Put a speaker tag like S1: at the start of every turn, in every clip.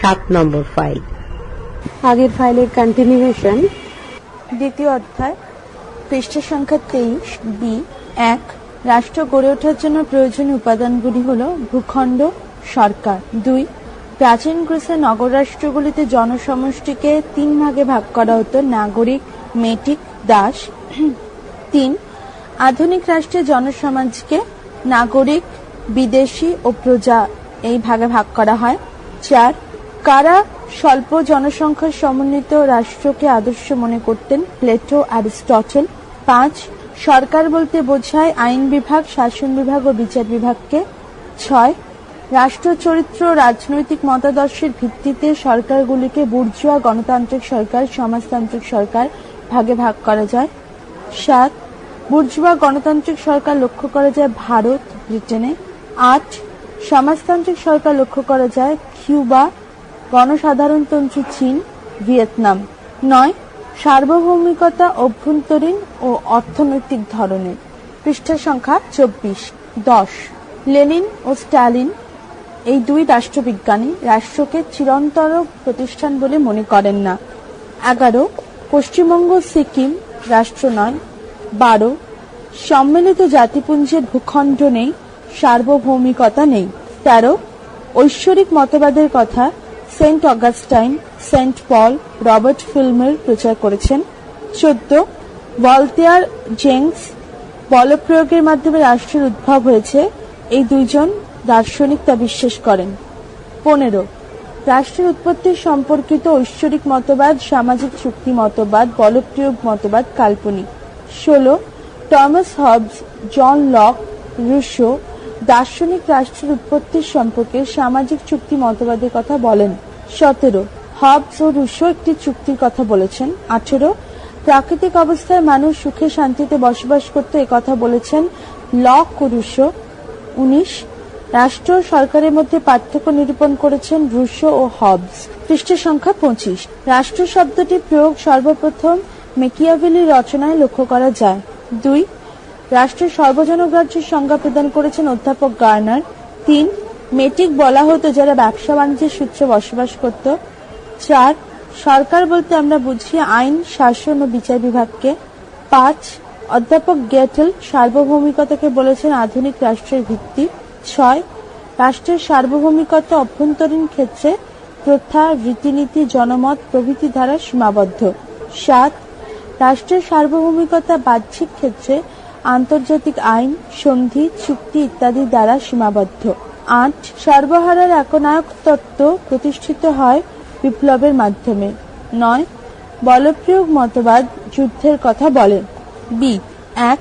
S1: সাত নম্বর ফাইল।
S2: আগের ফাইলের কন্টিনিউয়েশন
S3: দ্বিতীয় অধ্যায় পৃষ্ঠা সংখ্যা তেইশ বি এক, রাষ্ট্র গড়ে ওঠার জন্য প্রয়োজনীয় উপাদানগুলি হল ভূখণ্ড, সরকার, দুই, প্রাচীন গ্রিসের নগর রাষ্ট্রগুলিতে জনসমষ্টিকে তিন ভাগে ভাগ করা হতো, নাগরিক, মেটিক, দাস। তিন, আধুনিক রাষ্ট্রে জনসমাজকে নাগরিক, বিদেশি ও প্রজা এই ভাগে ভাগ করা হয়। চার কারা স্বল্প জনসংখ্যার সমন্বিত রাষ্ট্রকে আদর্শ মনে করতেন? Plato, Aristotle. পাঁচ, সরকার বলতে বোঝায় আইন বিভাগ, শাসন বিভাগ ও বিচার বিভাগকে। ছয়, রাষ্ট্র চরিত্র রাজনৈতিক মতাদর্শের ভিত্তিতে সরকারগুলিকে বুর্জুয়া গণতান্ত্রিক সরকার, সমাজতান্ত্রিক সরকার ভাগে ভাগ করা যায়। সাত, বুর্জুয়া গণতান্ত্রিক সরকার লক্ষ্য করা যায় ভারত, ব্রিটেনে। আট, সমাজতান্ত্রিক সরকার লক্ষ্য করা যায় কিউবা গণসাধারণতন্ত্র চীন, ভিয়েতনাম। নয়, সার্বভৌমিকতা অভ্যন্তরীণ ও অর্থনৈতিক ধরনের। পৃষ্ঠা সংখ্যা চব্বিশ। দশ, লেনিন ও স্ট্যালিন, এই দুই রাষ্ট্রবিজ্ঞানী রাষ্ট্রকে চিরন্তর প্রতিষ্ঠান বলে মনে করেন না। এগারো, পশ্চিমবঙ্গ সিকিম রাষ্ট্র নয়। বারো, সম্মিলিত জাতিপুঞ্জের ভূখণ্ড নেই, সার্বভৌমিকতা নেই। তেরো, ঐশ্বরিক মতবাদের কথা Saint Augustine, Saint Paul, Robert ফিল্মের প্রচার করেছেন। চোদ্দ ভলতেয়ার জেংস বলপ্রয়োগের মাধ্যমে রাষ্ট্রের উদ্ভব হয়েছে। এই দুইজন দার্শনিক তা বিশ্বাস করেন। পনেরো, রাষ্ট্রের উৎপত্তি সম্পর্কিত ঐশ্বরিক মতবাদ, সামাজিক চুক্তি মতবাদ, বলপ্রয়োগ মতবাদ, কাল্পনিক। ষোলো, Thomas Hobbes, John Locke, Rousseau দার্শনিক রাষ্ট্রের উৎপত্তির সম্পর্কে সামাজিক চুক্তি মতবাদের কথা বলেন। সতেরো। হবস ও রুশো একটি চুক্তির কথা বলেছেন। আঠেরো। প্রাকৃতিক অবস্থায় মানুষ সুখে শান্তিতে বসবাস করতে কথা বলেছেন লক ও রুশো উনিশ। রাষ্ট্র সরকারের মধ্যে পার্থক্য নিরূপণ করেছেন রুশো ও হবস। পৃষ্ঠ সংখ্যা পঁচিশ। রাষ্ট্র শব্দটি প্রয়োগ সর্বপ্রথম মেকিয়াভেলির রচনায় লক্ষ্য করা যায়। দুই। রাষ্ট্রের সর্বজনগ্রাহ্যের সংজ্ঞা প্রদান করেছেন অধ্যাপক গার্নার। তিন। মেটিক বলা হতো যারা ব্যবসা বাণিজ্যের সূত্রে বসবাস করত। চার, সরকার বলতে আমরা বুঝি আইন, শাসন ও বিচার বিভাগকে। পাঁচ, অধ্যাপক গেটেল সার্বভৌমিকতাকে বলেছেন আধুনিক রাষ্ট্রের ভিত্তি। ছয়, রাষ্ট্রের সার্বভৌমিকতা অভ্যন্তরীণ ক্ষেত্রে প্রথা, রীতিনীতি, জনমত, প্রভৃতি দ্বারা সীমাবদ্ধ। সাত, রাষ্ট্রের সার্বভৌমিকতা বাহ্যিক ক্ষেত্রে আন্তর্জাতিক আইন, সন্ধি, চুক্তি ইত্যাদি দ্বারা সীমাবদ্ধ। আট সর্বহারার একনায়ক তত্ত্ব প্রতিষ্ঠিত হয় বিপ্লবের মাধ্যমে। নয়, বলপ্রয়োগ মতবাদ যুদ্ধের কথা বলে বি, এক,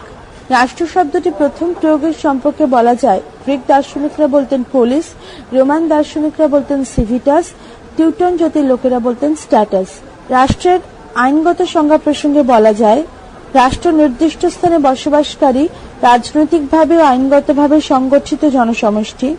S3: রাষ্ট্র শব্দটি প্রথম প্রয়োগের সম্পর্কে বলা যায়। গ্রিক দার্শনিকরা বলতেন পোলিস, রোমান দার্শনিকরা বলতেন সিভিটাস, টিউটন জাতির লোকেরা বলতেন স্ট্যাটাস। রাষ্ট্রের আইনগত সংজ্ঞা প্রসঙ্গে বলা যায়, রাষ্ট্র নির্দিষ্ট স্থানে বসবাসকারী রাজনৈতিকভাবে ও আইনগতভাবে সংগঠিত জনসমষ্টি।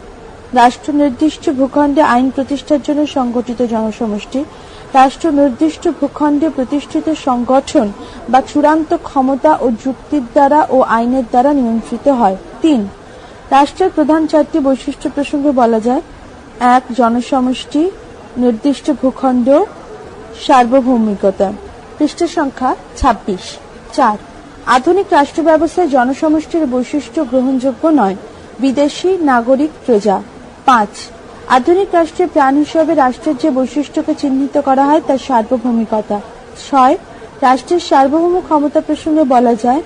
S3: রাষ্ট্র নির্দিষ্ট ভূখণ্ডে আইন প্রতিষ্ঠার জন্য সংগঠিত জনসমষ্টি, রাষ্ট্র নির্দিষ্ট ভূখণ্ডে প্রতিষ্ঠিত সংগঠন বা চূড়ান্ত ক্ষমতা ও যুক্তির দ্বারা ও আইনের দ্বারা নিয়ন্ত্রিত হয়। তিন, রাষ্ট্রের প্রধান চারটি বৈশিষ্ট্য প্রসঙ্গে বলা যায়। এক, জনসমষ্টি, নির্দিষ্ট ভূখণ্ড, সার্বভৌমিকতা। পৃষ্ঠ সংখ্যা ছাব্বিশ। চার, আধুনিক রাষ্ট্র ব্যবস্থায় জনসমষ্টির বৈশিষ্ট্য গ্রহণযোগ্য নয়। বিদেশি নাগরিক প্রজা। পাঁচ। আধুনিক রাষ্ট্রের প্রাণ হিসাবে রাষ্ট্রের যে বৈশিষ্ট্যকে চিহ্নিত করা হয় তার সার্বভৌমিকতা। ছয়, রাষ্ট্রের সার্বভৌম ক্ষমতা প্রসঙ্গে বলা যায়,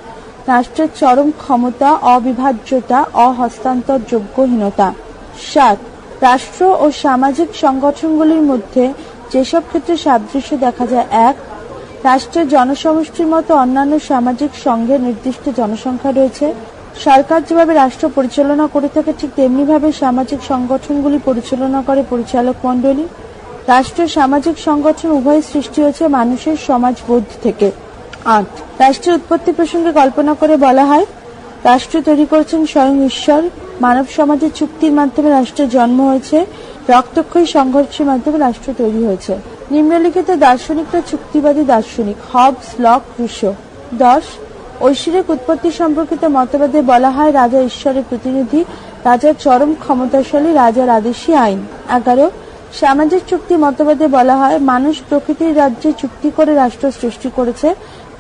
S3: রাষ্ট্রের চরম ক্ষমতা, অবিভাজ্যতা, অহস্তান্তরযোগ্যহীনতা। সাত, রাষ্ট্র ও সামাজিক সংগঠনগুলির মধ্যে যেসব ক্ষেত্রে সাদৃশ্য দেখা যায়, এক, রাষ্ট্রের জনসমষ্টির মতো অন্যান্য সামাজিক সংঘের নির্দিষ্ট জনসংখ্যা রয়েছে সরকার যেভাবে রাষ্ট্র পরিচালনা করে থাকে ঠিক তেমনিভাবে সামাজিক সংগঠনগুলি পরিচালনা করে পরিচালক মণ্ডলী। রাষ্ট্র সামাজিক সংগঠন উভয় সৃষ্টি হয়েছে মানুষের সমাজবোধ থেকে। আট। রাষ্ট্রের উৎপত্তি প্রসঙ্গে কল্পনা করে বলা হয় রাষ্ট্র তৈরি করেছেন স্বয়ং ঈশ্বর। মানব সমাজের চুক্তির মাধ্যমে রাষ্ট্রের জন্ম হয়েছে। রক্তক্ষয়ী সংঘর্ষের মাধ্যমে রাষ্ট্র তৈরি হয়েছে। নিম্নলিখিত দার্শনিকরা চুক্তিবাদী দার্শনিক হবস লক রুশো। দশ ঐশ্বরিক উৎপত্তি সম্পর্কিত মতবাদে বলা হয়, রাজা ঈশ্বরের প্রতিনিধি রাজার চরম ক্ষমতাশালী রাজার আদেশী আইন। এগারো, সামাজিক চুক্তি মতবাদে বলা হয়, মানুষ প্রকৃতির রাজ্যে চুক্তি করে রাষ্ট্র সৃষ্টি করেছে।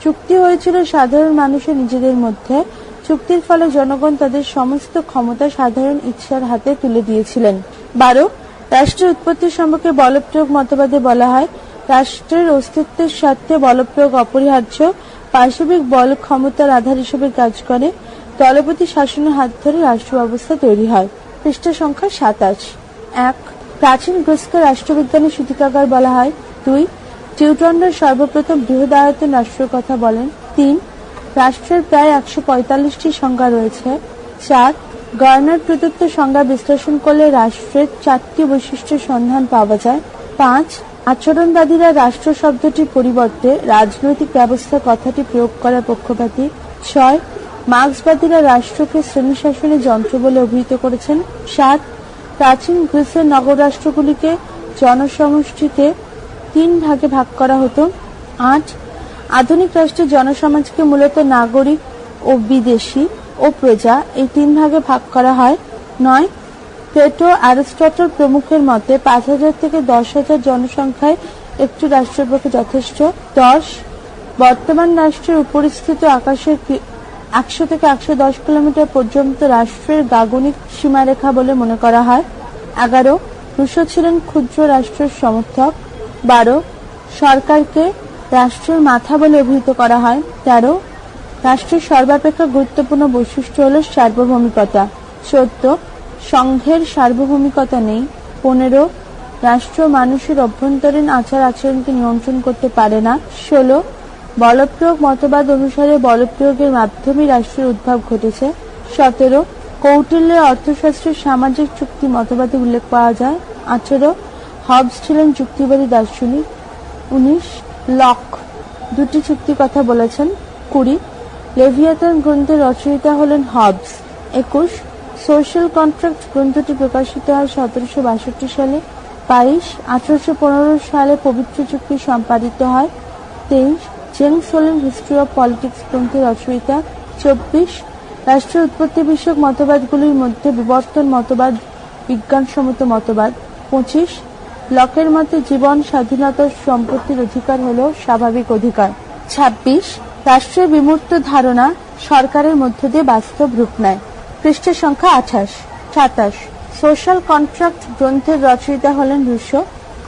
S3: চুক্তি হয়েছিল সাধারণ মানুষের নিজেদের মধ্যে। চুক্তির ফলে জনগণ তাদের সমস্ত ক্ষমতা সাধারণ ইচ্ছার হাতে তুলে দিয়েছিলেন। বারো, রাষ্ট্রের উৎপত্তি সম্পর্কে বলপ্রয়োগ মতবাদে বলা হয়, রাষ্ট্রের অস্তিত্বের স্বার্থে বলপ্রয়োগ অপরিহার্য। পাশবিক বল ক্ষমতার আধার হিসেবে কাজ করে। দলপতি শাসনের হাত ধরে রাষ্ট্র ব্যবস্থা তৈরি হয়। পৃষ্ঠা সংখ্যা সাতাশ। এক প্রাচীন গ্রীসকে রাষ্ট্রবিজ্ঞানের সূতিকাগার বলা হয়। দুই, টিউটনরা সর্বপ্রথম বৃহদায়তন রাষ্ট্রের কথা বলেন। তিন, রাষ্ট্রের প্রায় একশো পঁয়তাল্লিশটি সংজ্ঞা রয়েছে। চার গভর্নর প্রদত্ত সংজ্ঞা বিশ্লেষণ করলে রাষ্ট্রের চারটি বৈশিষ্ট্যের সন্ধান পাওয়া যায়। পাঁচ আচরণবাদীরা রাষ্ট্র শব্দটির পরিবর্তে রাজনৈতিক ব্যবস্থা কথাটি প্রয়োগ করার পক্ষপাতী। ছয়, মার্ক্সবাদীরা রাষ্ট্রকে শ্রেণি শাসনের যন্ত্র বলে অভিহিত করেছেন। সাত, প্রাচীন গ্রিসের নগর রাষ্ট্রগুলিকে জনসমষ্টিতে তিন ভাগে ভাগ করা হতো। আট, আধুনিক রাষ্ট্রের জনসমাজকে মূলত নাগরিক ও বিদেশি ও প্রজা এই তিন ভাগে ভাগ করা হয়। নয় প্লেটো অ্যারিস্টটল প্রমুখের মতে পাঁচ হাজার থেকে দশ হাজার জনসংখ্যায় একটি রাষ্ট্রের পক্ষে যথেষ্ট। দশ, বর্তমান রাষ্ট্রের উপরিস্থিত আকাশের একশো থেকে একশো দশ কিলোমিটার পর্যন্ত রাষ্ট্রের গাগনিক সীমারেখা বলে মনে করা হয়। এগারো, রুশো ছিলেন ক্ষুদ্র রাষ্ট্রের সমর্থক। বারো, সরকারকে রাষ্ট্রের মাথা বলে অভিহিত করা হয়। তেরো, রাষ্ট্রের সর্বাপেক্ষা গুরুত্বপূর্ণ বৈশিষ্ট্য হল সার্বভৌমিকতা। চোদ্দ সংঘের সার্বভৌমিকতা নেই। পনেরো, রাষ্ট্র মানুষের অভ্যন্তরীণ আচার আচরণকে নিয়ন্ত্রণ করতে পারে না। ষোলো, বলপ্রয়োগ মতবাদ অনুসারে বলপ্রয়োগের মাধ্যমে রাষ্ট্রের উদ্ভব ঘটেছে। সতেরো, কৌটিল্যের অর্থশাস্ত্রের সামাজিক চুক্তি মতবাদে উল্লেখ পাওয়া যায়। আঠেরো, হবস ছিলেন যুক্তিবাদী দার্শনিক। উনিশ, লক দুটি চুক্তির কথা বলেছেন। কুড়ি লেভিয়াতন গ্রন্থের রচয়িতা হলেন হবস। একুশ সোশ্যাল কন্ট্রাক্ট গ্রন্থটি প্রকাশিত হয় সতেরোশো বাষট্টি সালে। বাইশ আঠারোশো পনেরো সালে পবিত্র চুক্তি সম্পাদিত হয়। তেইশ, জেমস সোলেন হিস্ট্রি অফ পলিটিক্স গ্রন্থের রচয়িতা। চব্বিশ, রাষ্ট্রের উৎপত্তি বিষয়ক মতবাদগুলির মধ্যে বিবর্তন মতবাদ, বিজ্ঞানসম্মত মতবাদ। পঁচিশ, লকের মতে জীবন স্বাধীনতা সম্পত্তির অধিকার হল স্বাভাবিক অধিকার। ছাব্বিশ, রাষ্ট্রের বিমূর্ত ধারণা সরকারের মধ্য দিয়ে বাস্তব রূপ নেয়। পৃষ্ঠের সংখ্যা আঠাশ, সাতাশ। সোশ্যাল কন্ট্রাক্ট গ্রন্থের রচয়িতা হলেন রুশো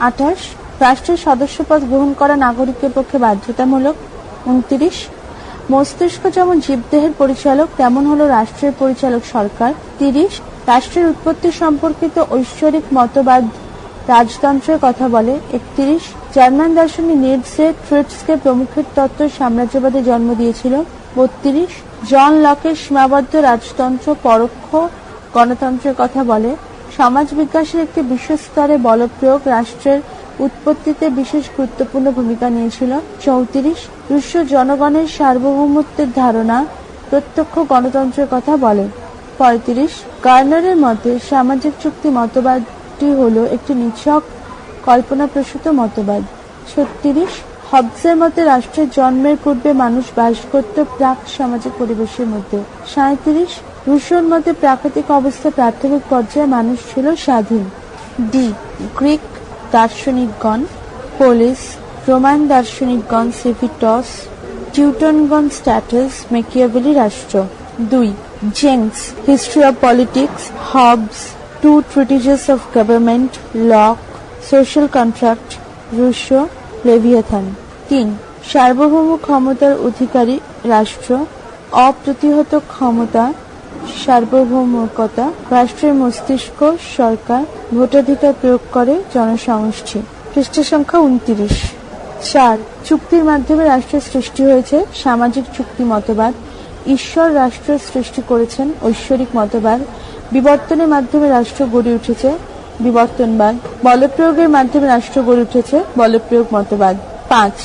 S3: আঠাশ। রাষ্ট্রের সদস্যপদ গ্রহণ করা নাগরিকের পক্ষে বাধ্যতামূলক, উনত্রিশ। মস্তিষ্ক যেমন জীবদেহের পরিচালক, তেমন হল রাষ্ট্রের পরিচালক সরকার, তিরিশ। রাষ্ট্রের উৎপত্তি সম্পর্কিত ঐশ্বরিক মতবাদ রাজতন্ত্রের কথা বলে। একত্রিশ জার্মান দার্শনিক নিডসে ট্রিটসকে প্রমুখের তত্ত্ব সাম্রাজ্যবাদে জন্ম দিয়েছিল। বত্রিশ, জন লকের সীমাবদ্ধ রাজতন্ত্র পরোক্ষ গণতন্ত্রের কথা বলে। সমাজ বিকাশের একটি বিশেষ স্তরে বলপ্রয়োগ রাষ্ট্রের উৎপত্তিতে বিশেষ গুরুত্বপূর্ণ ভূমিকা নিয়েছিল। চৌত্রিশ, রুশ জনগণের সার্বভৌমত্বের ধারণা প্রত্যক্ষ গণতন্ত্রের কথা বলে। পঁয়ত্রিশ, গার্নারের মতে সামাজিক চুক্তি মতবাদটি হলো একটি নিছক কল্পনাপ্রসূত মতবাদ। ছত্রিশ হবসের মতে রাষ্ট্রের জন্মের পূর্বে মানুষ বাস করত প্রাক সামাজিক পরিবেশের মধ্যে। সাঁত্রিশ রুশোর মতে প্রাকৃতিক অবস্থা প্রাথমিক পর্যায়ে মানুষ ছিল স্বাধীন। ডি, গ্রিক দার্শনিকগণ, পোলিস, রোমান দার্শনিকগণ সিভিটস টিউটনগণ, স্ট্যাটাস মেকিয়াভেলি রাষ্ট্র। দুই Jenks history of politics Hobbes two treatises of government Locke social contract Rousseau Leviathan তিন সার্বভৌম ক্ষমতার অধিকারী রাষ্ট্র, অপ্রতিহত ক্ষমতা, সার্বভৌমকতা, রাষ্ট্রের মস্তিষ্ক, সরকার, ভোটাধিকার প্রয়োগ করে জনসমষ্টি। পৃষ্ঠ সংখ্যা উনত্রিশ। চার, চুক্তির মাধ্যমে রাষ্ট্রের সৃষ্টি হয়েছে সামাজিক চুক্তি মতবাদ। ঈশ্বর রাষ্ট্র সৃষ্টি করেছেন ঐশ্বরিক মতবাদ। বিবর্তনের মাধ্যমে রাষ্ট্র গড়ে উঠেছে বিবর্তনবাদ বলপ্রয়োগের মাধ্যমে রাষ্ট্র গড়ে উঠেছে বলপ্রয়োগ মতবাদ। পাঁচ,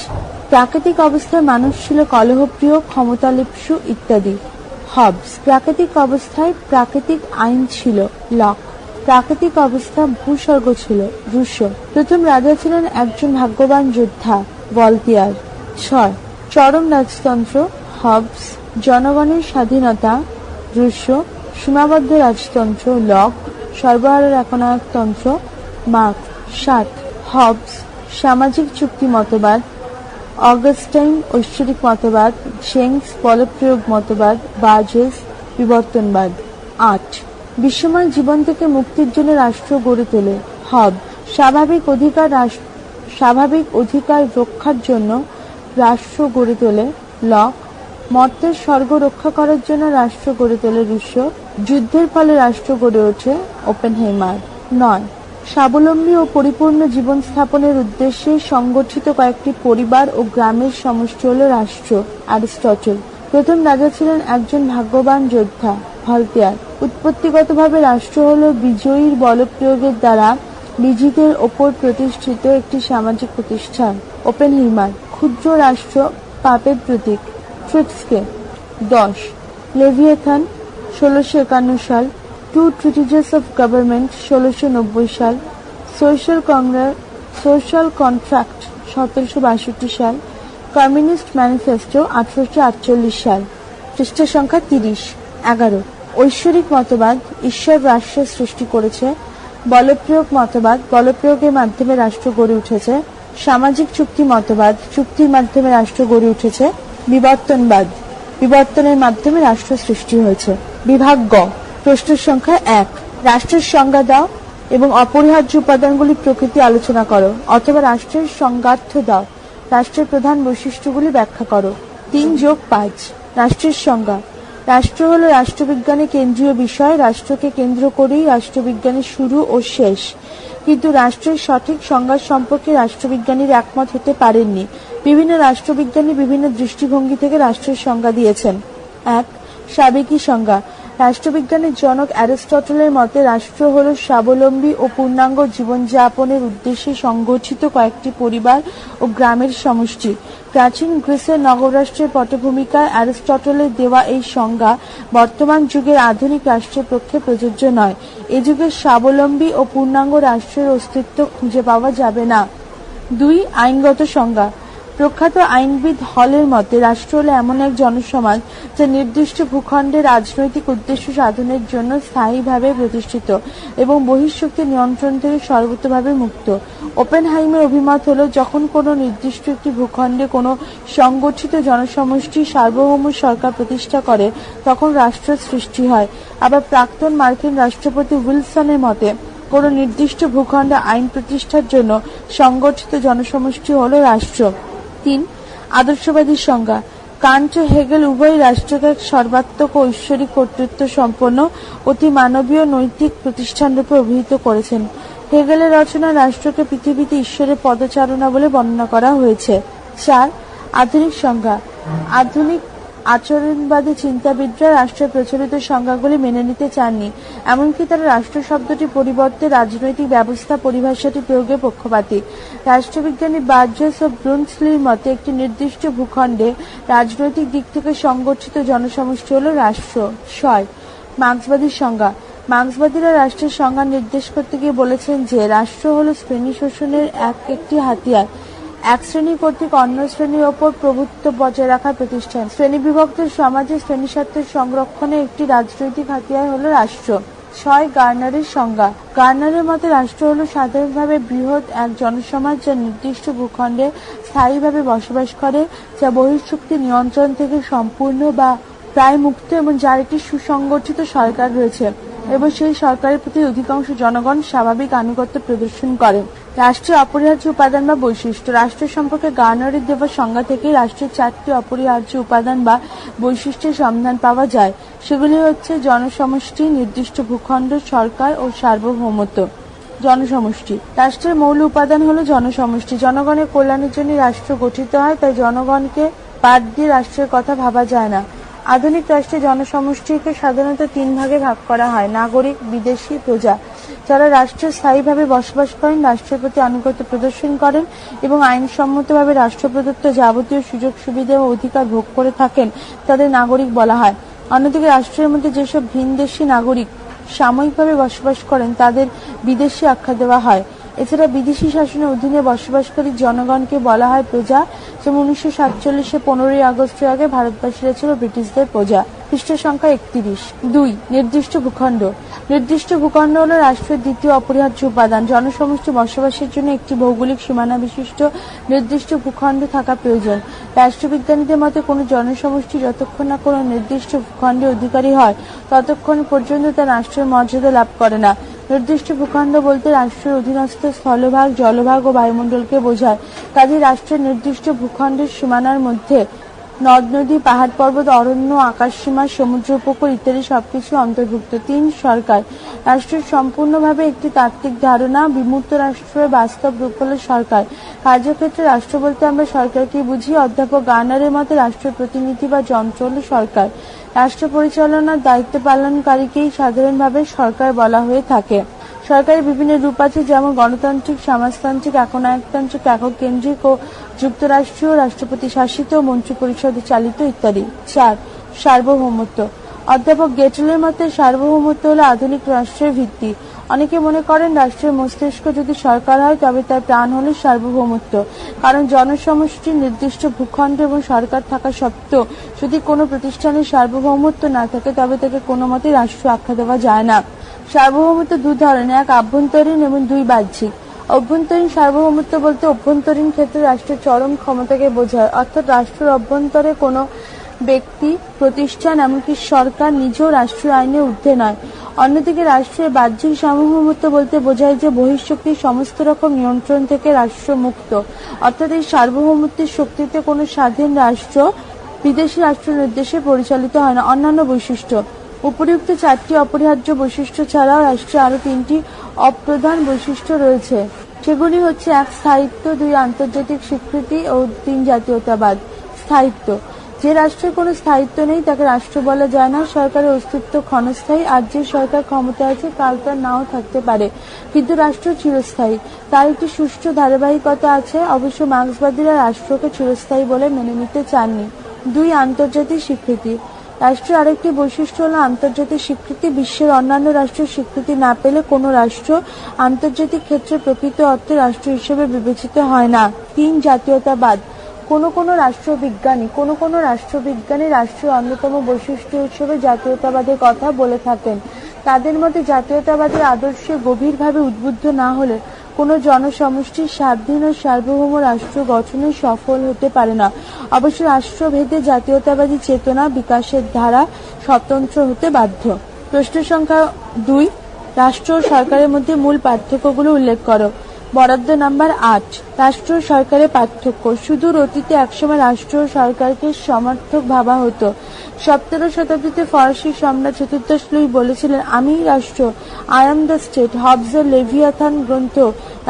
S3: প্রাকৃতিক অবস্থায় মানুষ ছিল কলহপ্রিয়, ক্ষমতালিপ্সু ইত্যাদি। হবস, প্রাকৃতিক অবস্থায় প্রাকৃতিক আইন ছিল লক। প্রাকৃতিক অবস্থা ভূস্বর্গ ছিল রুশো প্রথম রাজা ছিলেন একজন ভাগ্যবান যোদ্ধা, বলতিয়ার। ছয়, চরম রাজতন্ত্র, হবস, জনগণের স্বাধীনতা রুশো সীমাবদ্ধ রাজতন্ত্র, লক সর্বহারের একনায়কতন্ত্র মার্ক সাত হবস, সামাজিক চুক্তি মতবাদ, অগাস্টাইন ঐশ্বরিক মতবাদ শেংস বলপ্রয়োগ মতবাদ, বাজেস বিবর্তনবাদ। আট, বিশ্বময় জীবন থেকে মুক্তির জন্য রাষ্ট্র গড়ে তোলে। হব, স্বাভাবিক অধিকার স্বাভাবিক অধিকার রক্ষার জন্য রাষ্ট্র গড়ে তোলে। লক, মর্তের স্বর্গ রক্ষা করার জন্য রাষ্ট্র গড়ে তোলে রুশো। যুদ্ধের ফলে রাষ্ট্র গড়ে ওঠে ওপেন ওপেনহেইমার। নয়, স্বাবলম্বী ও পরিপূর্ণ জীবন স্থাপনের উদ্দেশ্যে সংগঠিত কয়েকটি পরিবার ও গ্রামের সমষ্টি হল রাষ্ট্র, অ্যারিস্টটল। প্রথম রাজা ছিলেন একজন ভাগ্যবান যোদ্ধা, ভলতেয়ার। উৎপত্তিগতভাবে রাষ্ট্র হল বিজয়ীর বলপ্রয়োগের দ্বারা বিজিতের ওপর প্রতিষ্ঠিত একটি সামাজিক প্রতিষ্ঠান ওপেন হিমার ক্ষুদ্র রাষ্ট্র পাপের প্রতীক। ট্রিক্সকে দশ, লেভিয়েথান ষোলোশো একান্ন সাল টু ট্রিটিজেস অফ গভর্নমেন্ট ষোলোশো নব্বই সাল সোশ্যাল কংগ্রেস সোশ্যাল কন্ট্রাক্ট সতেরোশো বাষট্টি সাল কমিউনিস্ট ম্যানিফেস্টো আঠারোশো আটচল্লিশ সাল, পৃষ্ঠা সংখ্যা তিরিশ, এগারো। ঐশ্বরিক মতবাদ ঈশ্বর রাষ্ট্রের সৃষ্টি করেছে, বলপ্রয়োগ মতবাদ বলপ্রয়োগের মাধ্যমে রাষ্ট্র গড়ে উঠেছে, সামাজিক চুক্তি মতবাদ চুক্তির মাধ্যমে রাষ্ট্র গড়ে উঠেছে, বিবর্তনবাদ, বিবর্তনের মাধ্যমে রাষ্ট্র সৃষ্টি হয়েছে। বিভাগ গ প্রশ্নের সংখ্যা এক। রাষ্ট্রের সংজ্ঞা দাও এবং অপরিহার্য উপাদানগুলি প্রকৃতি আলোচনা করো অথবা রাষ্ট্রের সংজ্ঞার্থ দাও। রাষ্ট্রের প্রধান বৈশিষ্ট্যগুলি ব্যাখ্যা করো। তিন যোগ পাঁচ। রাষ্ট্রের সংজ্ঞা। রাষ্ট্র হলো রাষ্ট্রবিজ্ঞানের কেন্দ্রীয় বিষয়। রাষ্ট্রকে কেন্দ্র করেই রাষ্ট্রবিজ্ঞানের শুরু ও শেষ। কিন্তু রাষ্ট্রের সঠিক সংজ্ঞা সম্পর্কে রাষ্ট্রবিজ্ঞানীর একমত হতে পারেননি। বিভিন্ন রাষ্ট্রবিজ্ঞানী বিভিন্ন দৃষ্টিভঙ্গি থেকে রাষ্ট্রের সংজ্ঞা দিয়েছেন। এক সাবেকি সংজ্ঞা। রাষ্ট্রবিজ্ঞানের জনক অ্যারিস্টটলের মতে, রাষ্ট্র হল স্বাবলম্বী ও পূর্ণাঙ্গ জীবনযাপনের উদ্দেশ্যে সংগঠিত কয়েকটি পরিবার ও গ্রামের সমষ্টি। প্রাচীন গ্রিসের নগররাষ্ট্রের পটভূমিকায় অ্যারিস্টটলের দেওয়া এই সংজ্ঞা বর্তমান যুগের আধুনিক রাষ্ট্রের পক্ষে প্রযোজ্য নয়। এ যুগে স্বাবলম্বী ও পূর্ণাঙ্গ রাষ্ট্রের অস্তিত্ব খুঁজে পাওয়া যাবে না। দুই আইনগত সংজ্ঞা। প্রখ্যাত আইনবিদ হলের মতে রাষ্ট্র হলো এমন এক জনসমাজ যা নির্দিষ্ট ভূখণ্ডে রাজনৈতিক উদ্দেশ্য সাধনের জন্য স্থায়ীভাবে প্রতিষ্ঠিত এবং বহিঃশক্তির নিয়ন্ত্রণ থেকে সর্বতভাবে মুক্ত। ওপেনহাইমের অভিমত হলো, যখন কোনো নির্দিষ্ট একটি ভূখণ্ডে কোনো সংগঠিত জনসমষ্টি সার্বভৌম সরকার প্রতিষ্ঠা করে, তখন রাষ্ট্র সৃষ্টি হয়। আবার প্রাক্তন মার্কিন রাষ্ট্রপতি উইলসনের মতে, কোনো নির্দিষ্ট ভূখণ্ডে আইন প্রতিষ্ঠার জন্য সংগঠিত জনসমষ্টি হল রাষ্ট্র। তিন, আদর্শবাদী সংজ্ঞা। কান্ট, হেগেল উভয় রাষ্ট্রকে সর্বাত্মক ঐশ্বরিক কর্তৃত্ব সম্পন্ন অতি মানবীয় নৈতিক প্রতিষ্ঠান রূপে অভিহিত করেছেন। হেগেলের রচনা রাষ্ট্রকে পৃথিবীতে ঈশ্বরের পদচারণা বলে বর্ণনা করা হয়েছে। চার, আধুনিক সংজ্ঞা। আধুনিক আচরণবাদী চিন্তাবিদরা রাষ্ট্রের প্রচলিত সংজ্ঞাগুলি মেনে নিতে চাননি, এমনকি তারা রাষ্ট্র শব্দটি পরিবর্তে রাজনৈতিক ব্যবস্থা পরিভাষাটি প্রয়োগে পক্ষপাতী। রাষ্ট্রবিজ্ঞানী বার্জেস ও ব্রুনসলির মতে, একটি নির্দিষ্ট ভূখণ্ডে রাজনৈতিক দিক থেকে সংগঠিত জনসমষ্টি হল রাষ্ট্র। ছয়, মার্ক্সবাদী সংজ্ঞা। মার্ক্সবাদীরা রাষ্ট্রের সংজ্ঞা নির্দেশ করতে গিয়ে বলেছেন যে, রাষ্ট্র হল শ্রেণি শোষণের এক একটি হাতিয়ার। এক শ্রেণি কর্তৃক অন্য শ্রেণির ওপর প্রভুত্ব বজায় রাখার প্রতিষ্ঠান। শ্রেণি বিভক্ত সমাজে শ্রেণি স্বার্থের সংরক্ষণে একটি রাজনৈতিক হাতিয়ার হলো রাষ্ট্র। ছয় গার্নারের সংজ্ঞা। গার্নারের মতে, রাষ্ট্র হলো সাধারণভাবে বৃহৎ এক জনসমাজ যা নির্দিষ্ট ভূখণ্ডে স্থায়ীভাবে বসবাস করে, যা বহিঃশক্তি নিয়ন্ত্রণ থেকে সম্পূর্ণ বা প্রায় মুক্ত এবং যার একটি সুসংগঠিত সরকার রয়েছে এবং সেই সরকারের প্রতি অধিকাংশ জনগণ স্বাভাবিক আনুগত্য প্রদর্শন করে। রাষ্ট্রের অপরিহার্য উপাদান বা বৈশিষ্ট্য। রাষ্ট্র সম্পর্কে গার্নারের দেওয়া সংজ্ঞা থেকে রাষ্ট্রের চারটি অপরিহার্য উপাদান বা বৈশিষ্ট্যের সন্ধান পাওয়া যায়। সেগুলি হচ্ছে জনসমষ্টি, নির্দিষ্ট ভূখণ্ড, সরকার ও সার্বভৌমত্ব। জনসমষ্টি। রাষ্ট্রের মৌল উপাদান হলো জনসমষ্টি। জনগণের কল্যাণের জন্য রাষ্ট্র গঠিত হয়, তাই জনগণকে বাদ দিয়ে রাষ্ট্রের কথা ভাবা যায় না। আধুনিক রাষ্ট্রে জনসমষ্টিকে সাধারণত তিন ভাগে ভাগ করা হয়, নাগরিক, বিদেশি, প্রজা। যারা রাষ্ট্রে স্থায়ীভাবে বসবাস করেন, রাষ্ট্রের প্রতি আনুগত্য প্রদর্শন করেন এবং আইনসম্মতভাবে রাষ্ট্র প্রদত্ত যাবতীয় সুযোগ সুবিধা ও অধিকার ভোগ করে থাকেন, তাদের নাগরিক বলা হয়। অন্যদিকে রাষ্ট্রের মধ্যে যেসব ভিনদেশী নাগরিক সাময়িকভাবে বসবাস করেন, তাদের বিদেশি আখ্যা দেওয়া হয়। এছাড়া বিদেশি শাসনের অধীনে বসবাসকারী জনগণকে বলা হয় প্রজা। যেমন উনিশশো সাতচল্লিশে পনেরোই আগস্টের আগে ভারতবাসীরা ছিল ব্রিটিশদের প্রজা। পৃষ্ঠের সংখ্যা একত্রিশ। দুই, নির্দিষ্ট ভূখণ্ড। নির্দিষ্ট ভূখণ্ড হল রাষ্ট্রের দ্বিতীয় অপরিহার্য উপাদান। জনসমষ্টি বসবাসের জন্য একটি ভৌগোলিক সীমানা বিশিষ্ট নির্দিষ্ট ভূখণ্ড থাকা প্রয়োজন। রাষ্ট্রবিজ্ঞানীদের মতে, কোনো জনসমষ্টি যতক্ষণ না কোনো নির্দিষ্ট ভূখণ্ডের অধিকারী হয়, ততক্ষণ পর্যন্ত তা রাষ্ট্রের মর্যাদা লাভ করে না। নির্দিষ্ট ভূখণ্ড বলতে রাষ্ট্রের অধীনস্থ স্থলভাগ, জলভাগ ও বায়ুমণ্ডলকে বোঝায়। কাজে রাষ্ট্রের নির্দিষ্ট ভূখণ্ডের সীমানার মধ্যে নদ, নদী, পাহাড় পর্বত, অরণ্য, আকাশসীমা সমুদ্র উপকূল ইত্যাদি সবকিছু অন্তর্ভুক্ত। তিন সরকার। রাষ্ট্রের সম্পূর্ণভাবে একটি তাত্ত্বিক ধারণা, বিমূর্ত রাষ্ট্রের বাস্তব রূপ হল সরকার। কার্যক্ষেত্রে রাষ্ট্র বলতে আমরা সরকারকে বুঝি, অধ্যাপক গার্নারের মতে রাষ্ট্রের প্রতিনিধি বা যন্ত্র হল সরকার। রাষ্ট্র পরিচালনার দায়িত্ব পালনকারীকেই সাধারণভাবে সরকার বলা হয়ে থাকে। সরকারের বিভিন্ন রূপ আছে, যেমন গণতান্ত্রিক, সমাজতান্ত্রিক, একনায়কতান্ত্রিক একক কেন্দ্রিক ও যুক্তরাষ্ট্রীয় রাষ্ট্রপতি শাসিত, মন্ত্রী পরিষদে চালিত ইত্যাদি। চার, সার্বভৌমত্ব। অধ্যাপক গেটলের মতে, সার্বভৌমত্ব হল আধুনিক রাষ্ট্রের ভিত্তি। অনেকে মনে করেন রাষ্ট্রের মস্তিষ্ক যদি সরকার হয়, তবে তার প্রাণ হল সার্বভৌমত্ব। কারণ জনসমষ্টির নির্দিষ্ট ভূখণ্ড এবং সরকার থাকা সত্ত্বেও যদি কোনো প্রতিষ্ঠানের সার্বভৌমত্ব না থাকে, তবে তাকে কোনো মতে রাষ্ট্র আখ্যা দেওয়া যায় না। সার্বভৌমত্ব দু ধরনের, এক আভ্যন্তরীণ এবং দুই বাহ্যিক। অভ্যন্তরীণ সার্বভৌমত্ব বলতে অভ্যন্তরীণ ক্ষেত্রে রাষ্ট্রের চরম ক্ষমতাকে বোঝায়। অর্থাৎ রাষ্ট্রের অভ্যন্তরে কোনো ব্যক্তি, প্রতিষ্ঠান, এমনকি সরকার নিজেও রাষ্ট্রীয় আইনে ঊর্ধ্বে নয়। অন্যদিকে রাষ্ট্রের বাহ্যিক সার্বভৌমত্ব বলতে বোঝায় যে বহিঃশক্তির সমস্ত রকম নিয়ন্ত্রণ থেকে রাষ্ট্র মুক্ত অর্থাৎ এই সার্বভৌমত্বের শক্তিতে কোনো স্বাধীন রাষ্ট্র, বিদেশি রাষ্ট্র নির্দেশে পরিচালিত হয় না। অন্যান্য বৈশিষ্ট্য উপরিউক্ত চারটি অপরিহার্য বৈশিষ্ট্য ছাড়াও রাষ্ট্রে আরও তিনটি অপ্রধান বৈশিষ্ট্য রয়েছে। সেগুলি হচ্ছে, এক, স্থায়িত্ব, দুই, আন্তর্জাতিক স্বীকৃতি ও তিন, জাতীয়তাবাদ। স্থায়িত্ব। যে রাষ্ট্রের কোনো স্থায়িত্ব নেই, তাকে রাষ্ট্র বলা যায় না। সরকারের অস্তিত্ব ক্ষণস্থায়ী আর যে সরকার ক্ষমতা আছে, কাল তার নাও থাকতে পারে। কিন্তু রাষ্ট্র চিরস্থায়ী। তার একটি সুষ্ঠু ধারাবাহিকতা আছে। অবশ্য মার্ক্সবাদীরা রাষ্ট্রকে চিরস্থায়ী বলে মেনে নিতে চাননি। দুই, আন্তর্জাতিক স্বীকৃতি। রাষ্ট্রের আরেকটি বৈশিষ্ট্য হলো আন্তর্জাতিক স্বীকৃতি। বিশ্বের অন্যান্য রাষ্ট্রের স্বীকৃতি না পেলে কোনো রাষ্ট্র আন্তর্জাতিক ক্ষেত্রে প্রকৃত অর্থে রাষ্ট্র হিসেবে বিবেচিত হয় না। তিন, জাতীয়তাবাদ। কোনো কোনো রাষ্ট্রবিজ্ঞানী, কোনো কোনো রাষ্ট্রবিজ্ঞানী রাষ্ট্রের অন্যতম বৈশিষ্ট্য হিসেবে জাতীয়তাবাদের কথা বলে থাকেন। তাদের মতে, জাতীয়তাবাদের আদর্শে গভীরভাবে উদ্বুদ্ধ না হলে কোনো জনসমষ্টির স্বাধীন ও সার্বভৌম রাষ্ট্র গঠনে সফল হতে পারে না। অবশ্য রাষ্ট্রভেদে জাতীয়তাবাদী চেতনা বিকাশের ধারা স্বতন্ত্র হতে বাধ্য। প্রশ্ন সংখ্যা দুই, রাষ্ট্র ও সরকারের মধ্যে মূল পার্থক্যগুলো উল্লেখ করো। বরাদ্দ নাম্বার আট রাষ্ট্র সরকারের পার্থক্য। সুদূর অতীতে একসময় রাষ্ট্র সরকারকে সমর্থক ভাবা হতো। সপ্তদশ শতাব্দীতে ফরাসি সম্রাট চতুর্দশ লুই বলেছিলেন, আমি রাষ্ট্র আই এম দ্য স্টেট হবসের লেভিয়াথান গ্রন্থ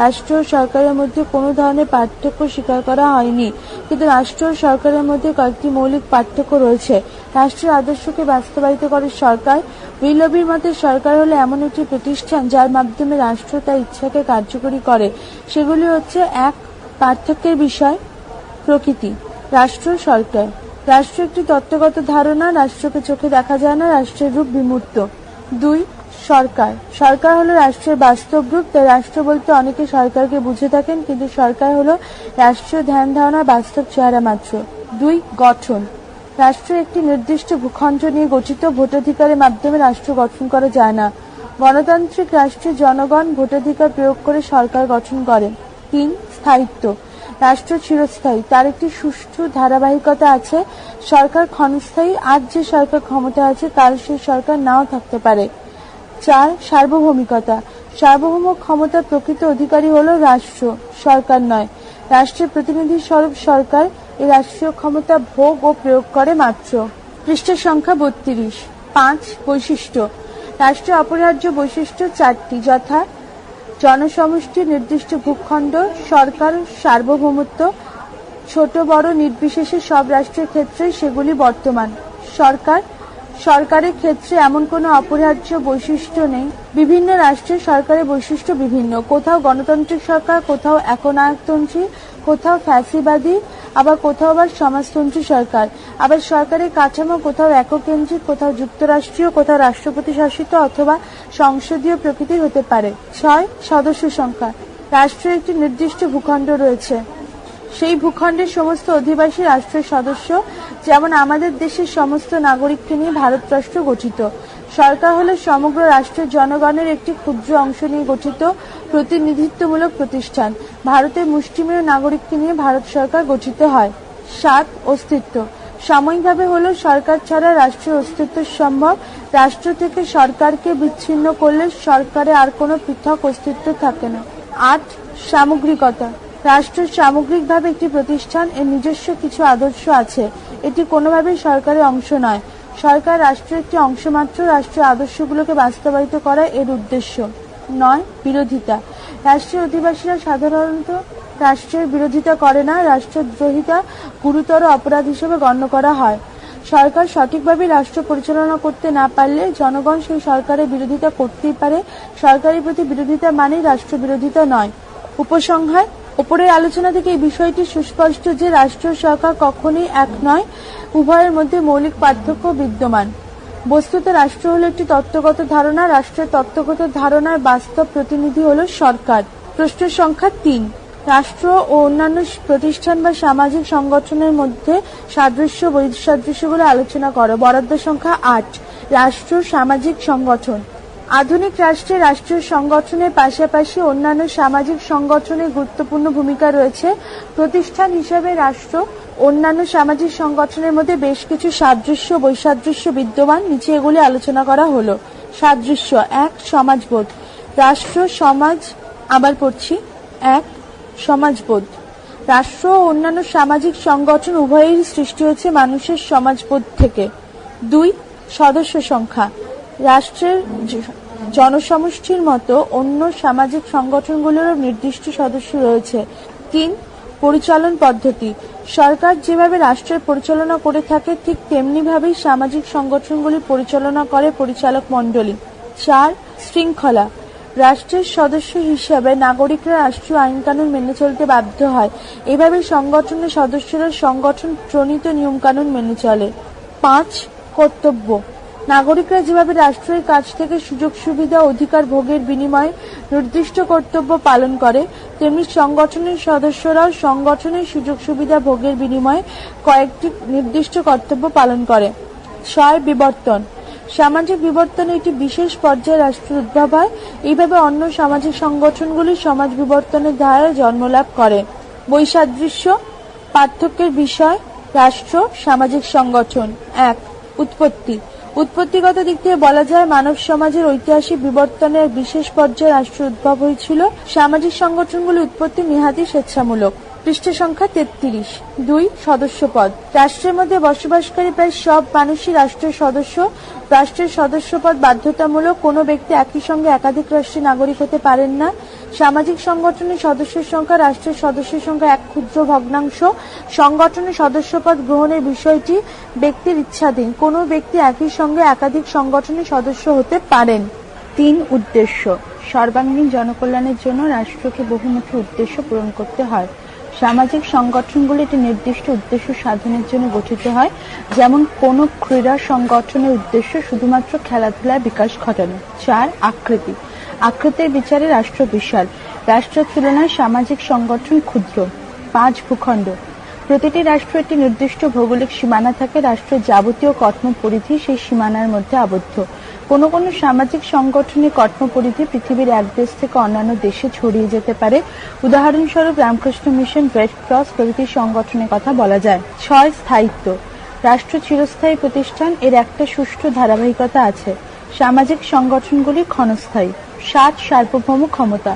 S3: রাষ্ট্র সরকারের মধ্যে কোনো ধরনের পার্থক্য স্বীকার করা হয়নি। কিন্তু রাষ্ট্র সরকারের মধ্যে কয়েকটি মৌলিক পার্থক্য রয়েছে। রাষ্ট্রের আদর্শকে বাস্তবায়িত করে সরকার। উইলবির মতে সরকার হলো এমন একটি প্রতিষ্ঠান যার মাধ্যমে রাষ্ট্র তার ইচ্ছাকে কার্যকরী করে। সেগুলি হচ্ছে, এক, পার্থক্যের বিষয়, প্রকৃতি, রাষ্ট্র, সরকার। রাষ্ট্র একটি তত্ত্বগত ধারণা, রাষ্ট্রকে চোখে দেখা যায় না, রাষ্ট্রের রূপ বিমূর্ত। দুই, সরকার। সরকার হলো রাষ্ট্রের বাস্তব রূপ, তাই রাষ্ট্র বলতে অনেকে সরকারকে বুঝে থাকেন, কিন্তু সরকার হলো রাষ্ট্রীয় ধ্যান ধারণা বাস্তব চেহারা মাত্র। দুই, গঠন। রাষ্ট্র একটি নির্দিষ্ট ভূখণ্ড নিয়ে গঠিত ভোটাধিকারের মাধ্যমে রাষ্ট্র গঠন করা যায় না। গণতান্ত্রিক রাষ্ট্রে জনগণ ভোটাধিকার প্রয়োগ করে সরকার গঠন করে। তিন, স্থায়িত্ব। রাষ্ট্র চিরস্থায়ী। তার একটি সুষ্ঠু ধারাবাহিকতা আছে। সরকার ক্ষণস্থায়ী। আজ যে সরকার ক্ষমতা আছে কাল সেই সরকার নাও থাকতে পারে। চার, সার্বভৌমিকতা। সার্বভৌম ক্ষমতার প্রকৃত অধিকারী হল রাষ্ট্র। সরকার নয়। রাষ্ট্রের প্রতিনিধি স্বরূপ সরকার। এই রাষ্ট্রীয় ক্ষমতা ভোগ ও প্রয়োগ করে মাত্র। পৃষ্ঠের সংখ্যা বত্রিশ, পাঁচ বৈশিষ্ট্য। রাষ্ট্রীয় অপরিহার্য বৈশিষ্ট্য চারটি, যথা জনসমষ্টি নির্দিষ্ট ভূখণ্ড, সরকার, সার্বভৌমত্ব, ছোট বড় নির্বিশেষে সব রাষ্ট্রের ক্ষেত্রে সেগুলি বর্তমান। সরকার সরকারের ক্ষেত্রে এমন কোনো অপরিহার্য বৈশিষ্ট্য নেই। বিভিন্ন রাষ্ট্রের সরকারের বৈশিষ্ট্য বিভিন্ন। কোথাও গণতান্ত্রিক সরকার, কোথাও একনায়কতন্ত্রী, কোথাও ফ্যাসিবাদী, আবার কোথাও আবার সমাজতন্ত্রী সরকার। আবার সরকারের কাঠামো কোথাও এককেন্দ্রিক, কোথাও যুক্তরাষ্ট্রীয়, কোথাও রাষ্ট্রপতি শাসিত অথবা সংসদীয় প্রকৃতির হতে পারে। ছয়, সদস্য সংখ্যা। রাষ্ট্রের একটি নির্দিষ্ট ভূখণ্ড রয়েছে। সেই ভূখণ্ডের সমস্ত অধিবাসী রাষ্ট্রের সদস্য, যেমন আমাদের দেশের সমস্ত নাগরিককে নিয়ে ভারত রাষ্ট্র গঠিত। সরকার হলো সমগ্র রাষ্ট্রের জনগণের একটি ক্ষুদ্র অংশ নিয়ে গঠিত প্রতিনিধিত্বমূলক প্রতিষ্ঠান। ভারতের মুষ্টিমেয় নাগরিককে নিয়ে ভারত সরকার গঠিত হয়। সাত, অস্তিত্ব। সাময়িকভাবে হলো সরকার ছাড়া রাষ্ট্রের অস্তিত্ব সম্ভব। রাষ্ট্র থেকে সরকারকে বিচ্ছিন্ন করলে সরকারে আর কোনো পৃথক অস্তিত্ব থাকে না। আট, সামগ্রিকতা। রাষ্ট্র সামগ্রিকভাবে একটি প্রতিষ্ঠান, এর নিজস্ব কিছু আদর্শ আছে। এটি কোনোভাবেই সরকারের অংশ নয়। সরকার রাষ্ট্রের একটি অংশ মাত্র, রাষ্ট্রীয় আদর্শগুলোকে বাস্তবায়িত করা এর উদ্দেশ্য। নয়, বিরোধিতা। রাষ্ট্রের অধিবাসীরা সাধারণত রাষ্ট্রের বিরোধিতা করে না, রাষ্ট্রদ্রোহিতা গুরুতর অপরাধ হিসেবে গণ্য করা হয়। সরকার সঠিকভাবে রাষ্ট্র পরিচালনা করতে না পারলে জনগণ সেই সরকারের বিরোধিতা করতেই পারে। সরকারের প্রতি বিরোধিতা মানেই রাষ্ট্র বিরোধিতা নয়। উপসংহার উপরের আলোচনা থেকে এই বিষয়টি সুস্পষ্ট যে রাষ্ট্র সরকার কখনোই এক নয়, উভয়ের মধ্যে মৌলিক পার্থক্য বিদ্যমান। বস্তুত রাষ্ট্র হলো একটি তত্ত্বগত ধারণা, রাষ্ট্রের তত্ত্বগত ধারণার বাস্তব প্রতিনিধি হলো সরকার। প্রশ্ন সংখ্যা তিন। রাষ্ট্র ও অন্যান্য প্রতিষ্ঠান বা সামাজিক সংগঠনের মধ্যে সাদৃশ্য বৈসাদৃশ্যগুলো আলোচনা করো। বরাদ্দ সংখ্যা আট। রাষ্ট্র সামাজিক সংগঠন। আধুনিক রাষ্ট্রে রাষ্ট্রীয় সংগঠনের পাশাপাশি অন্যান্য সামাজিক সংগঠনের গুরুত্বপূর্ণ ভূমিকা রয়েছে। প্রতিষ্ঠান হিসেবে রাষ্ট্র, অন্যান্য সামাজিক সংগঠনের মধ্যে বেশ কিছু সাদৃশ্য, বৈসাদৃশ্য বিদ্যমান। নিচে এগুলি আলোচনা করা হলো। সাদৃশ্য এক, সমাজবোধ। রাষ্ট্র, সমাজ, আবার পড়ছি। এক, সমাজবোধ। রাষ্ট্র ও অন্যান্য সামাজিক সংগঠন উভয়েরই সৃষ্টি হয়েছে মানুষের সমাজবোধ থেকে। দুই, সদস্য সংখ্যা। রাষ্ট্রের জনসমষ্টির মতো অন্য সামাজিক সংগঠনগুলোরও নির্দিষ্ট সদস্য রয়েছে। তিন, পরিচালন পদ্ধতি। সরকার যেভাবে রাষ্ট্রের পরিচালনা করে থাকে, ঠিক তেমনি ভাবেই সামাজিক সংগঠনগুলি পরিচালনা করে পরিচালক মণ্ডলী। চার, শৃঙ্খলা। রাষ্ট্রের সদস্য হিসাবে নাগরিকরা রাষ্ট্রীয় আইনকানুন মেনে চলতে বাধ্য হয়। এভাবে সংগঠনের সদস্যরা সংগঠন প্রণীত নিয়মকানুন মেনে চলে। পাঁচ, কর্তব্য। নাগরিকরা যেভাবে রাষ্ট্রের কাছ থেকে সুযোগ সুবিধা অধিকার ভোগের বিনিময়ে নির্দিষ্ট কর্তব্য পালন করে, তেমনি সংগঠনের সদস্যরাও সংগঠনের সুযোগ সুবিধা ভোগের বিনিময়ে কয়েকটি নির্দিষ্ট কর্তব্য পালন করে। ছয়, বিবর্তন। সামাজিক বিবর্তনে একটি বিশেষ পর্যায়ে রাষ্ট্রের উদ্ভব হয়। এইভাবে অন্য সামাজিক সংগঠনগুলি সমাজ বিবর্তনের ধারায় জন্মলাভ করে। বৈসাদৃশ্য, পার্থক্যের বিষয়, রাষ্ট্র, সামাজিক সংগঠন। এক, উৎপত্তি। উৎপত্তিগত দিক থেকে বলা যায় মানব সমাজের ঐতিহাসিক বিবর্তনের বিশেষ পর্যায়ে রাষ্ট্র উদ্ভব হয়েছিল। সামাজিক সংগঠনগুলি উৎপত্তি নিহাতি স্বেচ্ছামূলক। পৃষ্ঠ সংখ্যা তেত্রিশ। দুই সদস্য পদ রাষ্ট্রের মধ্যে বসবাসকারী প্রায় সব মানুষই রাষ্ট্রের সদস্য। রাষ্ট্রের সদস্য পদ বাধ্যতামূলক। কোনো ব্যক্তি একই সঙ্গে একাধিক রাষ্ট্রের নাগরিক হতে পারেন না। সামাজিক সংগঠনের সদস্যের সংখ্যা, রাষ্ট্রের সদস্যের সংখ্যা এক ক্ষুদ্র ভগ্নাংশ। সংগঠনের সদস্যপদ গ্রহণের বিষয়টি ব্যক্তির ইচ্ছাধীন। কোনো ব্যক্তি একই সঙ্গে একাধিক সংগঠনের সদস্য হতে পারেন। তিন উদ্দেশ্য। সর্বাঙ্গীন জনকল্যাণের জন্য রাষ্ট্রকে বহুমুখী উদ্দেশ্য পূরণ করতে হয়। সামাজিক সংগঠনগুলি একটি নির্দিষ্ট উদ্দেশ্য সাধনের জন্য গঠিত হয়, যেমন কোনো ক্রীড়া সংগঠনের উদ্দেশ্য শুধুমাত্র খেলাধুলার বিকাশ ঘটানো। চার, আকৃতি। আকৃতির বিচারে রাষ্ট্র বিশাল। রাষ্ট্রের তুলনায় সামাজিক সংগঠন ক্ষুদ্র। পাঁচ ভূখণ্ড। প্রতিটি রাষ্ট্র একটি নির্দিষ্ট ভৌগোলিক সীমানা থাকে। রাষ্ট্রের যাবতীয় কর্মপরিধি সেই সীমানার মধ্যে আবদ্ধ। কোনো কোনো সামাজিক সংগঠনের কর্মপরিধি পৃথিবীর এক দেশ থেকে অন্যান্য দেশে ছড়িয়ে যেতে পারে। উদাহরণস্বরূপ রামকৃষ্ণ মিশন, রেড ক্রস প্রভৃতি সংগঠনের কথা বলা যায়। ছয় স্থায়িত্ব। রাষ্ট্র চিরস্থায়ী প্রতিষ্ঠান, এর একটা সুষ্ঠু ধারাবাহিকতা আছে। সামাজিক সংগঠনগুলি ক্ষণস্থায়ী। সাত সার্বভৌম ক্ষমতা।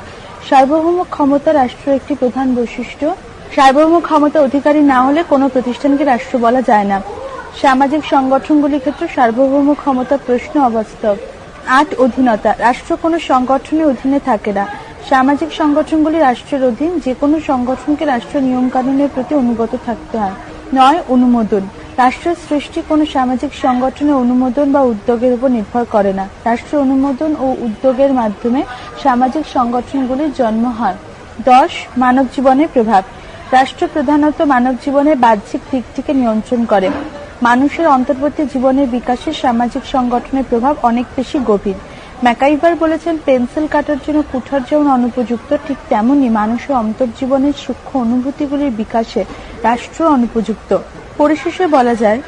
S3: সার্বভৌম ক্ষমতা রাষ্ট্র একটি প্রধান বৈশিষ্ট্য, সার্বভৌম ক্ষমতা অধিকারী না হলে কোনো প্রতিষ্ঠানকে রাষ্ট্র বলা যায় না। সামাজিক সংগঠনগুলির ক্ষেত্রে সার্বভৌম ক্ষমতার প্রশ্ন অবাস্তব। আট, অধীনতা। রাষ্ট্র কোনো সংগঠনের অধীনে থাকে না। সামাজিক সংগঠনগুলি রাষ্ট্রের অধীন। যে কোনো সংগঠনকে রাষ্ট্র নিয়ম কানুনের প্রতি অনুগত থাকতে হয়। নয়, অনুমোদন। রাষ্ট্রের সৃষ্টি কোনো সামাজিক সংগঠনের অনুমোদন বা উদ্যোগের উপর নির্ভর করে না। রাষ্ট্র অনুমোদন ও উদ্যোগের মাধ্যমে সামাজিক সংগঠনগুলির জন্ম হয়। দশ, মানব জীবনের প্রভাব। রাষ্ট্র প্রধানত মানব জীবনের বাহ্যিক দিকটিকে নিয়ন্ত্রণ করে। মানুষের অন্তর্বর্তী জীবনের বিকাশে সামাজিক সংগঠনের প্রভাব অনেক বেশি গভীর। ম্যাকাইভার বলেছেন, পেন্সিল কাটার জন্য কুঠার যেমন অনুপযুক্ত, ঠিক তেমনই মানুষের অন্তর্জীবনের সূক্ষ্ম অনুভূতিগুলির বিকাশে রাষ্ট্র অনুপযুক্ত। পরিশেষে বলা যায়,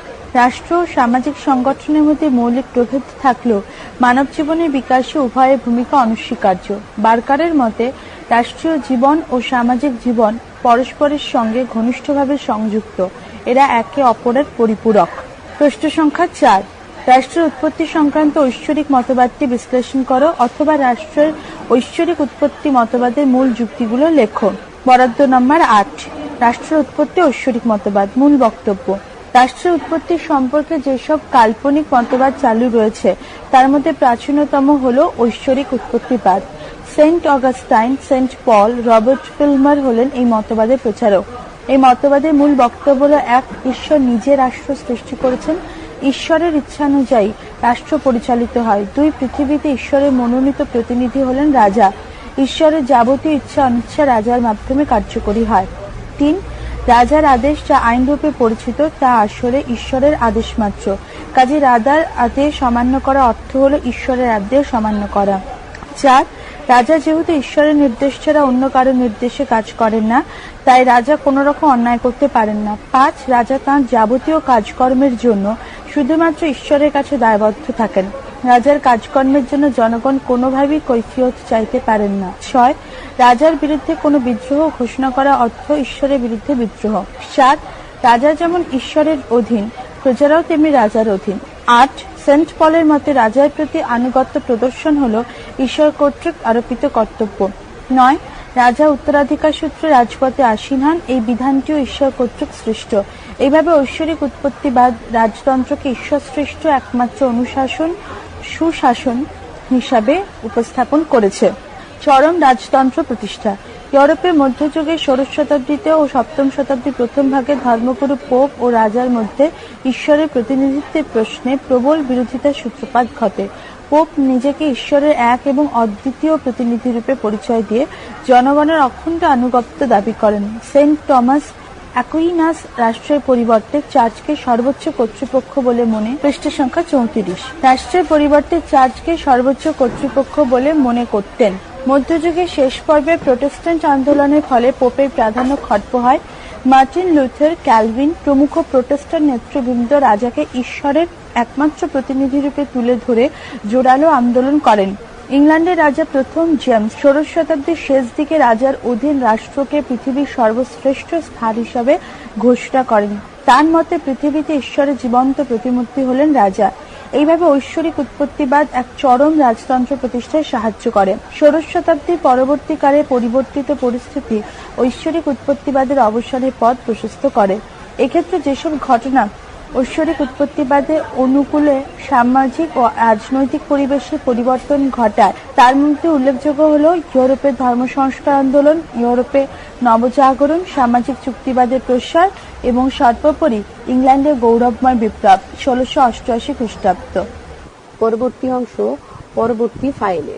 S3: রাষ্ট্র সামাজিক সংগঠনের মধ্যে মৌলিক প্রভেদ থাকলেও মানব জীবনের বিকাশে উভয়ের ভূমিকা অনস্বীকার্য। বার্কারের মতে, রাষ্ট্রীয় জীবন ও সামাজিক জীবন পরস্পরের সঙ্গে ঘনিষ্ঠভাবে সংযুক্ত। এরা একে অপরের পরিপূরক। প্রশ্ন সংখ্যা চার, রাষ্ট্রের উৎপত্তি সংক্রান্ত ঐশ্বরিক মতবাদটি বিশ্লেষণ করো অথবা রাষ্ট্রের ঐশ্বরিক উৎপত্তি মতবাদের মূল যুক্তিগুলো লেখো। বরাদ্দ নম্বর আট রাষ্ট্রের উৎপত্তি ঐশ্বরিক মতবাদ, মূল বক্তব্য। রাষ্ট্রের উৎপত্তি সম্পর্কে যেসব কাল্পনিক মতবাদ চালু রয়েছে, তার মধ্যে প্রাচীনতম হল ঐশ্বরিক উৎপত্তিবাদ। Saint Augustine, Saint Paul, Robert Filmer হলেন এই মতবাদের প্রচারক। এই মতবাদের মূল বক্তব্য হল এক, ঈশ্বর নিজে রাষ্ট্র সৃষ্টি করেছেন। ঈশ্বরের ইচ্ছানুযায়ী রাষ্ট্র পরিচালিত হয়। দুই পৃথিবীতে ঈশ্বরের মনোনীত প্রতিনিধি হলেন রাজা। ঈশ্বরের যাবতীয় ইচ্ছা অনিচ্ছা রাজার মাধ্যমে কার্যকরী হয়। তিন, রাজার আদেশ যা আইনরূপে পরিচিত তা আসলে ঈশ্বরের আদেশ মাত্র। কাজে রাজার আদেশ অমান্য করা অর্থ হলো ঈশ্বরের আদেশ অমান্য করা। চার, রাজা যেহেতু ঈশ্বরের নির্দেশ ছাড়া অন্য কারও নির্দেশে কাজ করেন না, তাই রাজা কোনো রকম অন্যায় করতে পারেন না। পাঁচ, রাজা তাঁর যাবতীয় কাজকর্মের জন্য শুধুমাত্র ঈশ্বরের কাছে দায়বদ্ধ থাকেন। রাজার কাজকর্মের জন্য জনগণ কোনোভাবেই কৈফিয়ত চাইতে পারেন না। ছয় রাজার বিরুদ্ধে কোনো বিদ্রোহ ঘোষণা করা অর্থ ঈশ্বরের বিরুদ্ধে বিদ্রোহ। সাত, রাজা যেমন ঈশ্বরের অধীন, প্রজারাও তেমনি রাজার অধীন। আট, সেন্ট পলের মতে রাজার প্রতি আনুগত্য প্রদর্শন হল ঈশ্বর কর্তৃক আরোপিত কর্তব্য। নয়, রাজা উত্তরাধিকার সূত্রে রাজপথে আসীন হন, এই বিধানটিও ঈশ্বর কর্তৃক সৃষ্ট। এইভাবে ঐশ্বরিক উৎপত্তিবাদ রাজতন্ত্রকে ঈশ্বর সৃষ্ট একমাত্র অনুশাসন, সুশাসন হিসাবে উপস্থাপন করেছে। চরম রাজতন্ত্র প্রতিষ্ঠা। ইউরোপের মধ্যযুগের ষোড়শ শতাব্দীতে ও সপ্তম শতাব্দীর প্রথম ভাগে ধর্মগুরু পোপ ও রাজার মধ্যে ঈশ্বরের প্রতিনিধিত্বের প্রশ্নে প্রবল বিরোধিতার সূত্রপাত ঘটে। পোপ নিজেকে ঈশ্বরের এক এবং অদ্বিতীয় প্রতিনিধি রূপে পরিচয় দিয়ে জনগণের অখণ্ড আনুগত্য দাবি করেন। সেন্ট টমাস অ্যাকুইনাস রাষ্ট্রের পরিবর্তে চার্চকে সর্বোচ্চ কর্তৃপক্ষ বলে মনে পৃষ্ঠ সংখ্যা চৌত্রিশ। রাষ্ট্রের পরিবর্তে চার্চকে সর্বোচ্চ কর্তৃপক্ষ বলে মনে করতেন। মধ্যযুগের শেষ পর্বে প্রোটেস্ট্যান্ট আন্দোলনের ফলে পোপের প্রাধান্য খর্ব হয়। মার্টিন লুথের, ক্যালভিন প্রমুখ প্রোটেস্ট্যান্ট নেতৃবৃন্দ রাজাকে ঈশ্বরের একমাত্র প্রতিনিধিরূপে তুলে ধরে জোরালো আন্দোলন করেন। ইংল্যান্ডের রাজা প্রথম জেমস ষোড়শ শতাব্দীর শেষ দিকে রাজার অধীন রাষ্ট্রকে পৃথিবীর সর্বশ্রেষ্ঠ স্থান হিসাবে ঘোষণা করেন। তার মতে, পৃথিবীতে ঈশ্বরের জীবন্ত প্রতিমূর্তি হলেন রাজা। এইভাবে ঐশ্বরিক উৎপত্তিবাদ এক চরম রাজতন্ত্র প্রতিষ্ঠায় সাহায্য করে। ষোড়শ শতাব্দীর পরবর্তীকালে পরিবর্তিত পরিস্থিতি ঐশ্বরিক উৎপত্তিবাদের অবসানের পথ প্রশস্ত করে। এক্ষেত্রে যেসব ঘটনা ঐশ্বরিক উৎপত্তিবাদে অনুকূলে, সামাজিক ও রাজনৈতিক পরিবেশে পরিবর্তন ঘটায়, তার মধ্যে উল্লেখযোগ্য হল ইউরোপের ধর্ম সংস্কার আন্দোলন, ইউরোপে নবজাগরণ, সামাজিক চুক্তিবাদের প্রসার এবং সর্বোপরি ইংল্যান্ডের গৌরবময় বিপ্লব ষোলোশো অষ্টআশি খ্রিস্টাব্দ।
S2: পরবর্তী অংশ পরবর্তী ফাইলে।